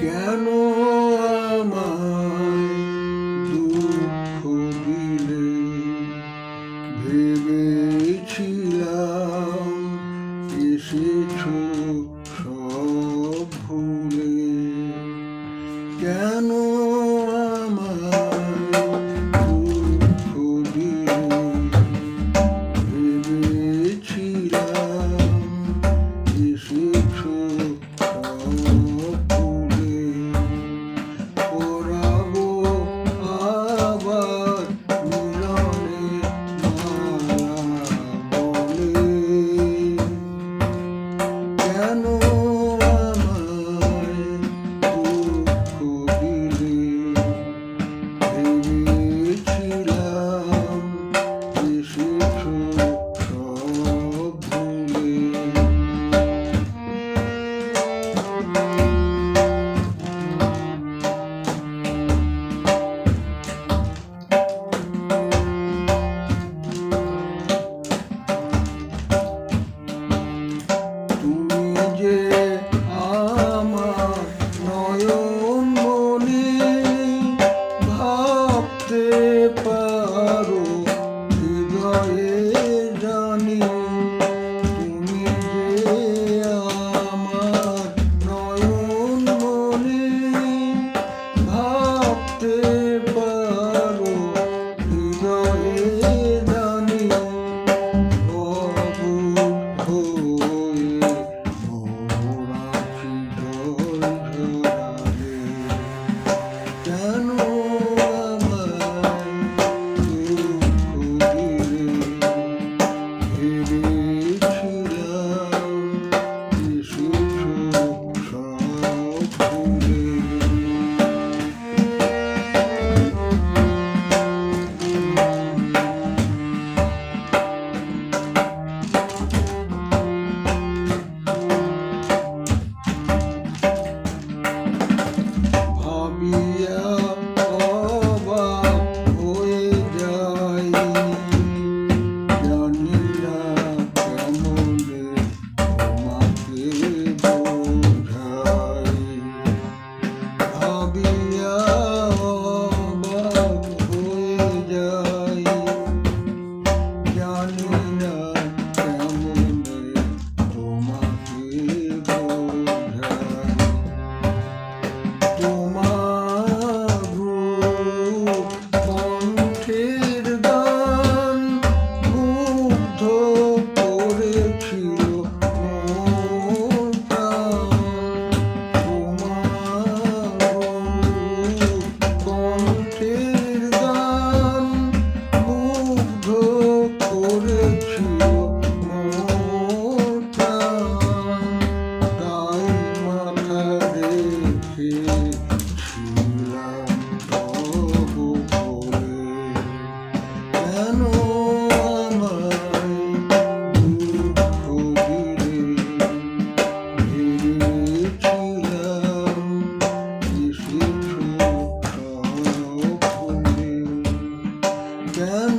কেন আমায় দুঃখ দিলে? ভেবেছিলাম এসেছ সব ভুলে। কেন আছে 嗯 Gel